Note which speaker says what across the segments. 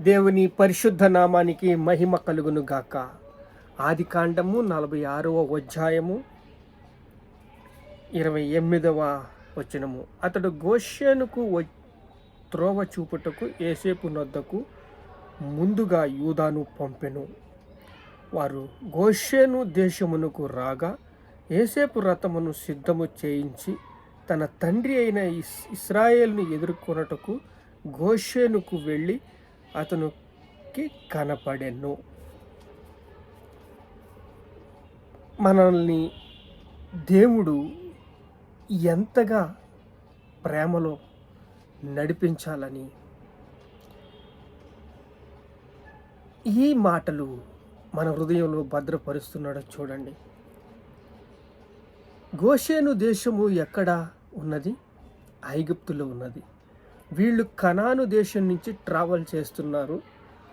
Speaker 1: దేవుని పరిశుద్ధ నామానికి మహిమ కలుగును గాక. ఆది కాండము నలభై ఆరవ అధ్యాయము ఇరవై ఎనిమిదవ వచనము. అతడు గోష్యనుకు వ- త్రోవ చూపుటకు ఏసేపు నొద్దకు ముందుగా యూదాను పంపెను. వారు గోష్యను దేశమునకు రాగా ఏసేపు రథమును సిద్ధము చేయించి తన తండ్రి అయిన ఇస్ ఇస్రాయేల్ను ఎదుర్కొనుటకు గోషేనుకు వెళ్ళి అతనికి కనపడెను. మనల్ని దేవుడు ఎంతగా ప్రేమలో నడిపించాలని ఈ మాటలు మన హృదయంలో భద్రపరుస్తున్నాడో చూడండి. గోషేను దేశము ఎక్కడ ఉన్నది? ఐగుప్తులో ఉన్నది. వీళ్ళు కనాను దేశం నుంచి ట్రావెల్ చేస్తున్నారు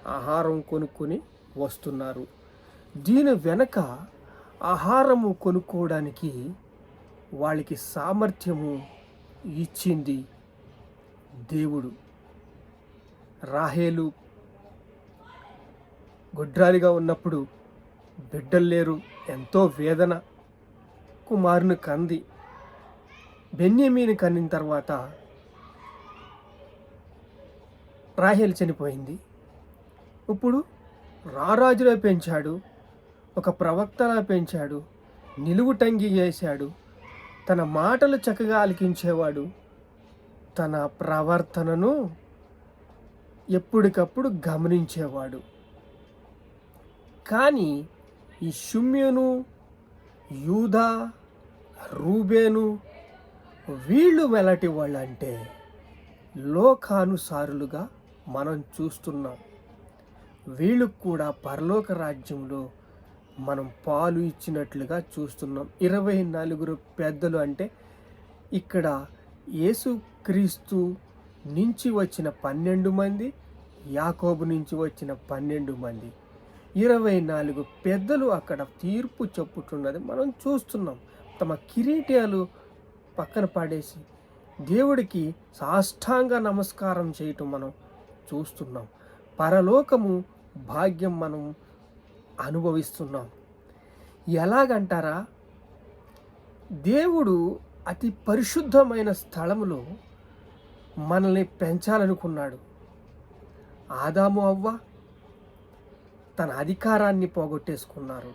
Speaker 1: ఆహారం కొనుక్కొని వస్తున్నారు. దీని వెనక ఆహారము కొనుక్కోవడానికి వాళ్ళకి సామర్థ్యము ఇచ్చింది దేవుడు. రాహేలు గుడ్రాలిగా ఉన్నప్పుడు బిడ్డలు లేరు ఎంతో వేదన. కుమారుని కంది బెన్యమీని కన్నిన తర్వాత రాహేల్ చనిపోయింది. ఇప్పుడు రారాజులా పెంచాడు ఒక ప్రవక్తలా పెంచాడు నిలువుటంగి చేశాడు తన మాటలు చక్కగా అలికించేవాడు తన ప్రవర్తనను ఎప్పటికప్పుడు గమనించేవాడు. కానీ ఈ షుమ్యను యూదా రూబేను వీళ్ళు వెలటి వాళ్ళు అంటే లోకానుసారులుగా మనం చూస్తున్నాం. వీళ్ళకు కూడా పరలోక రాజ్యంలో మనం పాలు ఇచ్చినట్లుగా చూస్తున్నాం. ఇరవై నలుగురు పెద్దలు అంటే ఇక్కడ యేసుక్రీస్తు నుంచి వచ్చిన పన్నెండు మంది యాకోబు నుంచి వచ్చిన పన్నెండు మంది. ఇరవై నాలుగు పెద్దలు అక్కడ తీర్పు చెప్పుతున్నది మనం చూస్తున్నాం. తమ కిరీటాలు పక్కన పడేసి దేవుడికి సాష్టాంగ నమస్కారం చేయటం మనం చూస్తున్నాం. పరలోకము భాగ్యం మనం అనుభవిస్తున్నాం. ఎలాగంటారా? దేవుడు అతి పరిశుద్ధమైన స్థలములో మనల్ని పెంచాలనుకున్నాడు. ఆదాము అవ్వ తన అధికారాన్ని పోగొట్టేసుకున్నారు.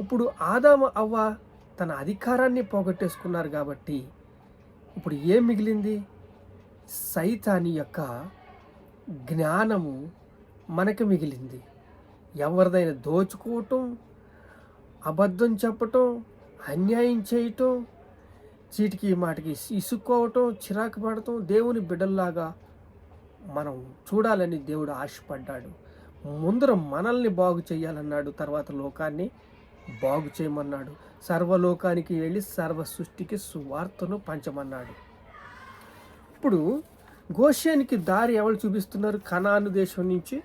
Speaker 1: ఇప్పుడు ఆదాము అవ్వ తన అధికారాన్ని పోగొట్టేసుకున్నారు కాబట్టి ఇప్పుడు ఏం మిగిలింది? సైతాని యొక్క జ్ఞానము మనకి మిగిలింది. ఎవరిదైనా దోచుకోవటం అబద్ధం చెప్పటం అన్యాయం చేయటం చీటికి మాటికి ఇసుక్కోవటం చిరాకు పడటం దేవుని బిడ్డల్లాగా మనం చూడాలని దేవుడు ఆశపడ్డాడు. ముందర మనల్ని బాగు చేయాలన్నాడు తర్వాత లోకాన్ని బాగు చేయమన్నాడు. సర్వలోకానికి వెళ్ళి సర్వ సృష్టికి సువార్తను పంచమన్నాడు. ఇప్పుడు గోష్యానికి దారి ఎవరు చూపిస్తున్నారు? కనాను దేశం నుంచి.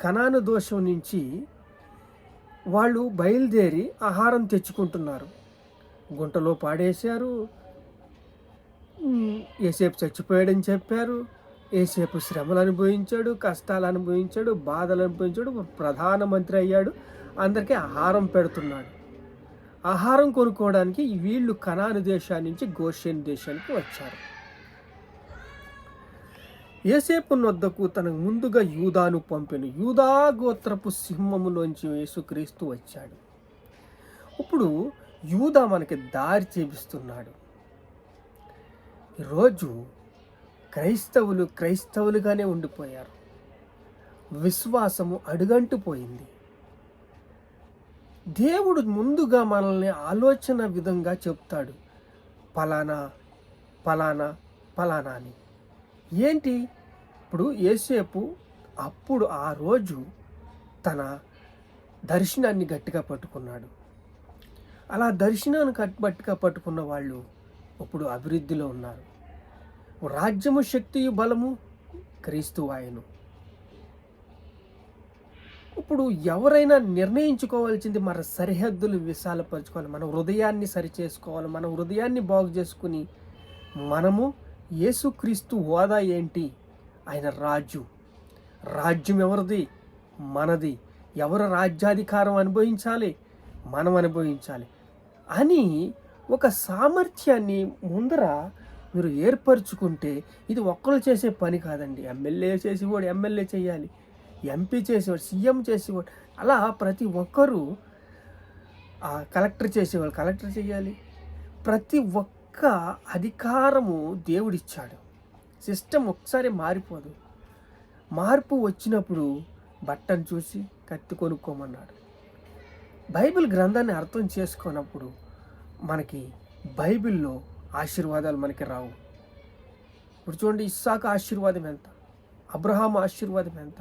Speaker 1: కనాను దోషం నుంచి వాళ్ళు బయలుదేరి ఆహారం తెచ్చుకుంటున్నారు. గుంటలో పాడేశారు. ఏసేపు చచ్చిపోయాడని చెప్పారు. ఏసేపు శ్రమలు అనుభవించాడు కష్టాలు అనుభవించాడు బాధలు అనుభవించాడు ప్రధానమంత్రి అయ్యాడు. అందరికీ ఆహారం పెడుతున్నాడు. ఆహారం కొనుక్కోవడానికి వీళ్ళు కనాను దేశాన్ని నుంచి గోషేన్ దేశానికి వచ్చారు. ఏసేపు నొద్దకు తనకు ముందుగా యూదాను పంపిన. యూదా గోత్రపు సింహములోంచి యేసుక్రీస్తు వచ్చాడు. ఇప్పుడు యూదా మనకి దారి చూపిస్తున్నాడు. ఈరోజు క్రైస్తవులు క్రైస్తవులుగానే ఉండిపోయారు. విశ్వాసము అడుగంటుపోయింది దేవుడు ముందుగా మనల్ని ఆలోచన విధంగా చెప్తాడు. పలానా పలానా పలానా అని. ఏంటి? ఇప్పుడు ఏసేపు అప్పుడు ఆ రోజు తన దర్శనాన్ని గట్టిగా పట్టుకున్నాడు. అలా దర్శనాన్ని గట్టిగా పట్టుకున్న వాళ్ళు ఇప్పుడు అభివృద్ధిలో ఉన్నారు. రాజ్యము శక్తియు బలము క్రీస్తు ఆయను ఇప్పుడు ఎవరైనా నిర్ణయించుకోవాల్సింది మన సరిహద్దులు విశాలపరచుకోవాలి. మన హృదయాన్ని సరి చేసుకోవాలి మన హృదయాన్ని బాగు చేసుకుని మనము యేసుక్రీస్తు హోదా ఏంటి? ఆయన రాజు. రాజ్యం ఎవరిది? మనది. ఎవరు రాజ్యాధికారం అనుభవించాలి? మనం అనుభవించాలి. అని ఒక సామర్థ్యాన్ని ముందర మీరు ఏర్పరచుకుంటే ఇది ఒక్కరు చేసే పని కాదండి. ఎమ్మెల్యే చేసేవాడు ఎమ్మెల్యే చేయాలి. ఎంపీ చేసేవాడు సీఎం చేసేవాడు. అలా ప్రతి ఒక్కరూ ఆ కలెక్టర్ చేసేవాళ్ళు కలెక్టర్ చేయాలి. ప్రతి ఒక్క అధికారము దేవుడిచ్చాడు. సిస్టమ్ ఒకసారి మారిపోదు. మార్పు వచ్చినప్పుడు బట్టను చూసి కత్తి కొనుక్కోమన్నాడు. బైబిల్ గ్రంథాన్ని అర్థం చేసుకున్నప్పుడు మనకి బైబిల్లో ఆశీర్వాదాలు మనకి రావు. ఇప్పుడు చూడండి ఇస్సాక ఆశీర్వాదం ఎంత? అబ్రహాం ఆశీర్వాదం ఎంత?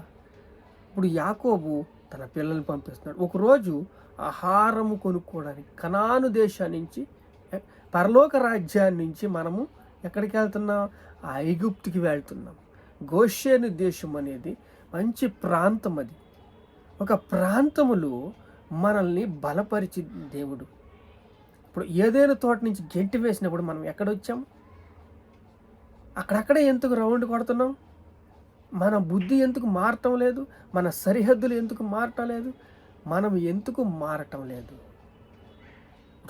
Speaker 1: ఇప్పుడు యాకోబు తన పిల్లల్ని పంపిస్తున్నాడు. ఒకరోజు ఆహారము కొనుక్కోవడానికి కనాను దేశం నుంచి పరలోక రాజ్యాన్ని నుంచి మనము ఎక్కడికి వెళ్తున్నాం? ఆ ఐగుప్తుకి వెళ్తున్నాం. గోషేను దేశం అనేది మంచి ప్రాంతం అది. ఒక ప్రాంతములో మనల్ని బలపరిచి దేవుడు. ఇప్పుడు ఏదైనా తోట నుంచి గెంటి వేసినప్పుడు మనం ఎక్కడ వచ్చాం అక్కడక్కడే ఎందుకు రౌండ్ కొడుతున్నాం? మన బుద్ధి ఎందుకు మారటం లేదు? మన సరిహద్దులు ఎందుకు మారటం లేదు? మనం ఎందుకు మారటం లేదు?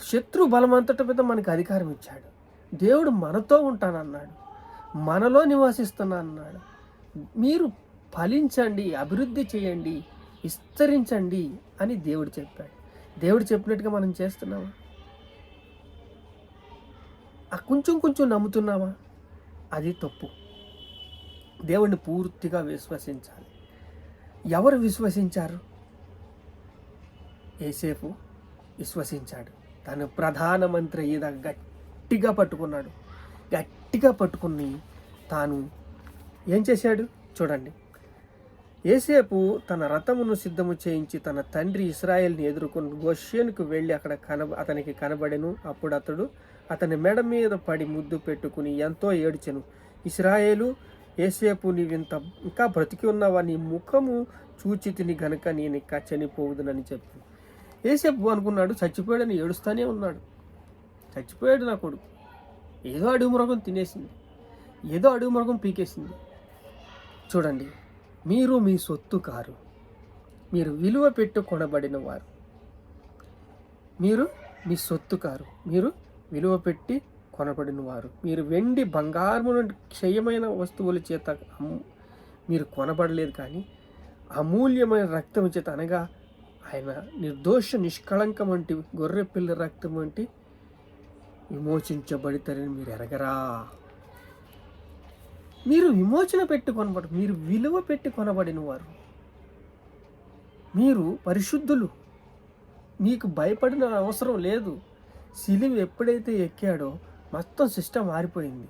Speaker 1: శత్రు బలమంతటి మీద మనకి అధికారం ఇచ్చాడు. దేవుడు మనతో ఉంటానన్నాడు. మనలో నివాసిస్తున్నా అన్నాడు మీరు ఫలించండి అభివృద్ధి చేయండి విస్తరించండి అని దేవుడు చెప్పాడు. దేవుడు చెప్పినట్టుగా మనం చేస్తున్నామా? ఆ కొంచెం కొంచెం నమ్ముతున్నామా? అది తప్పు. దేవుణ్ణి పూర్తిగా విశ్వసించాలి. ఎవరు విశ్వసించారు? ఏసేపు విశ్వసించాడు. తను ప్రధానమంత్రి ఈద గట్టిగా పట్టుకున్నాడు. గట్టిగా పట్టుకుని తాను ఏం చేశాడు చూడండి. ఏసేపు తన రథమును సిద్ధము చేయించి తన తండ్రి ఇస్రాయేల్ని ఎదుర్కొని గోషియన్కు వెళ్ళి అక్కడ కన అతనికి కనబడెను. అప్పుడు అతడు అతని మెడ మీద పడి ముద్దు పెట్టుకుని ఎంతో ఏడ్చెను. ఇస్రాయేలు ఏసేపు నీవింత ఇంకా బ్రతికి ఉన్నావా? నీ ముఖము చూచి తిని గనక నేను ఇంకా చనిపోవుదునని చెప్పి. ఏసేపు అనుకున్నాడు చచ్చిపోయాడని ఏడుస్తానే ఉన్నాడు. చచ్చిపోయాడు నా కొడుకు. ఏదో అడుగు మృగం తినేసింది. ఏదో అడుగు మృగం పీకేసింది. చూడండి మీరు మీ సొత్తు కారు. మీరు విలువ పెట్టు కొనబడిన వారు. మీరు మీ సొత్తు కారు. మీరు విలువ పెట్టి కొనబడిన వారు. మీరు వెండి బంగారము క్షయమైన వస్తువుల చేత మీరు కొనబడలేదు కానీ అమూల్యమైన రక్తం చేత అనగా ఆయన నిర్దోష నిష్కళంకం వంటి గొర్రె పిల్ల రక్తం వంటి విమోచించబడితారని మీరు ఎరగరా? మీరు విమోచన పెట్టి కొనబడు మీరు విలువ పెట్టి కొనబడిన వారు మీరు పరిశుద్ధులు. మీకు భయపడిన అవసరం లేదు. సిలివి ఎప్పుడైతే ఎక్కాడో మొత్తం సిస్టమ్ మారిపోయింది.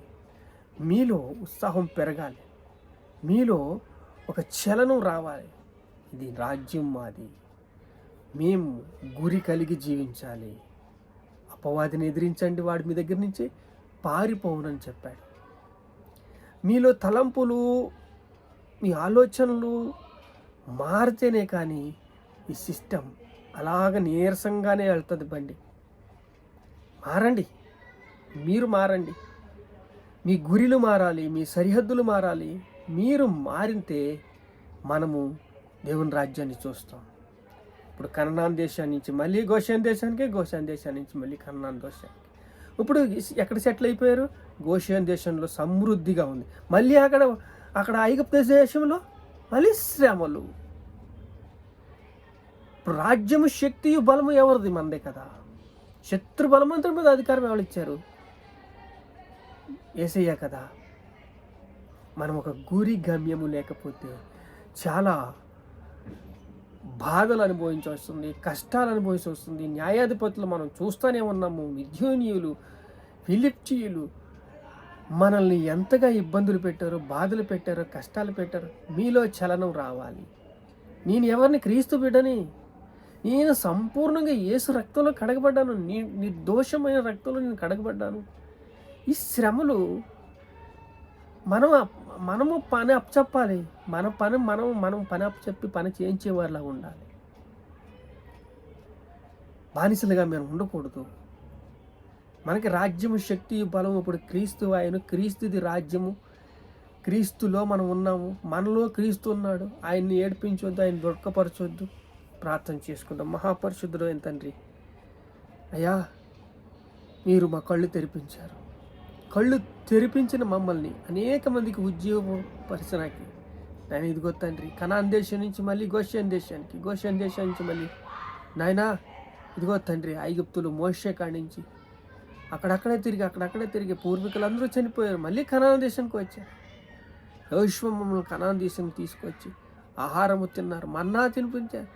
Speaker 1: మీలో ఉత్సాహం పెరగాలి. మీలో ఒక చలనం రావాలి. ఇది రాజ్యం మాది. మేము గురి కలిగి జీవించాలి. అపవాదిని ఎదిరించండి వాడి మీ దగ్గర నుంచి పారిపోవునని చెప్పాడు. మీలో తలంపులు మీ ఆలోచనలు మారితేనే కానీ ఈ సిస్టమ్ అలాగ నీరసంగానే వెళ్తుంది బండి. మారండి. మీరు మారండి. మీ గురిలు మారాలి మీ సరిహద్దులు మారాలి. మీరు మారితే మనము దేవుని రాజ్యాన్ని చూస్తాం. ఇప్పుడు కన్నాన్ దేశం నుంచి మళ్ళీ గోషాన్ దేశానికి గోషాన్ దేశం నుంచి మళ్ళీ కన్నాన్ దేశానికి. ఇప్పుడు ఎక్కడ సెటిల్ అయిపోయారు? గోషాన్ దేశంలో సమృద్ధిగా ఉంది. మళ్ళీ అక్కడ అక్కడ ఐగుప్త దేశంలో మళ్ళీ శ్రమలు. ఇప్పుడు రాజ్యము శక్తి బలము ఎవరిది? మనదే కదా. శత్రు బలమంతుడి మీద అధికారం ఎవరు ఇచ్చారు? ఏసయ్య కదా. మనం ఒక గురి గమ్యము లేకపోతే చాలా బాధలు అనుభవించి వస్తుంది కష్టాలు అనుభవించి వస్తుంది న్యాయాధిపతులు మనం చూస్తూనే ఉన్నాము. విద్యోనీయులు ఫిలిప్చీయులు మనల్ని ఎంతగా ఇబ్బందులు పెట్టారో బాధలు పెట్టారో కష్టాలు పెట్టారో మీలో చలనం రావాలి. నేను ఎవరిని క్రీస్తు బిడ్డని? నేను సంపూర్ణంగా ఏసు రక్తంలో కడగబడ్డాను. నీ నిర్దోషమైన రక్తంలో నేను కడగబడ్డాను. ఈ శ్రమలు మనం మనము పని అప్పచెప్పాలి. మన పని మనం మనం పని అప్పచెప్పి పని చేయించేవారిలా ఉండాలి. బానిసలుగా మేము ఉండకూడదు. మనకి రాజ్యము శక్తి బలం ఇప్పుడు క్రీస్తు ఆయన క్రీస్తుది రాజ్యము. క్రీస్తులో మనం ఉన్నాము. మనలో క్రీస్తు ఉన్నాడు. ఆయన్ని ఏడిపించొద్దు ఆయన దొరకపరచొద్దు. ప్రార్థన చేసుకుందాం. మహాపరిశుద్ధుడు అయిన తండ్రి అయ్యా మీరు మా కళ్ళు తెరిపించారు. కళ్ళు తెరిపించిన మమ్మల్ని అనేక మందికి ఉద్యోగం పరిసరాకి నేను ఇదిగో తండ్రి కనాన్ దేశం నుంచి మళ్ళీ గోషన్ దేశానికి గోషన్ దేశం నుంచి మళ్ళీ. నాయనా ఇదిగో తండ్రి ఐగుప్తులు మోషే నుంచి. అక్కడక్కడే తిరిగి అక్కడక్కడే తిరిగి పూర్వీకులు అందరూ చనిపోయారు. మళ్ళీ కనాన దేశానికి వచ్చారు. యోశ్వ మమ్మల్ని కనాన దేశం తీసుకొచ్చి ఆహారము తిన్నారు మన్నా తినిపించారు.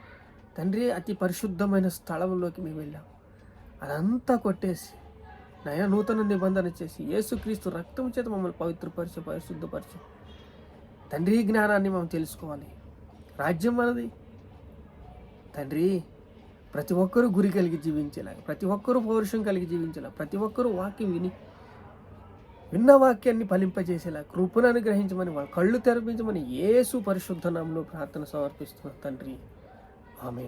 Speaker 1: తండ్రి అతి పరిశుద్ధమైన స్థలంలోకి మేము వెళ్ళాం. అదంతా కొట్టేసి నయ నూతన నిబంధన చేసి యేసుక్రీస్తు రక్తం చేత మమ్మల్ని పవిత్రపరిచే పరిశుద్ధపరిచే తండ్రి జ్ఞానాన్ని మనం తెలుసుకోవాలి. రాజ్యం మనది తండ్రి ప్రతి ఒక్కరూ గురి కలిగి జీవించేలా ప్రతి ఒక్కరూ పౌరుషం కలిగి జీవించేలా ప్రతి ఒక్కరూ వాక్యం విని విన్న వాక్యాన్ని ఫలింపజేసేలా కృపను అనుగ్రహించమని వాళ్ళ కళ్ళు తెరపించమని యేసు పరిశుద్ధ నామంలో ప్రార్థన సమర్పిస్తున్న తండ్రి. ఆమె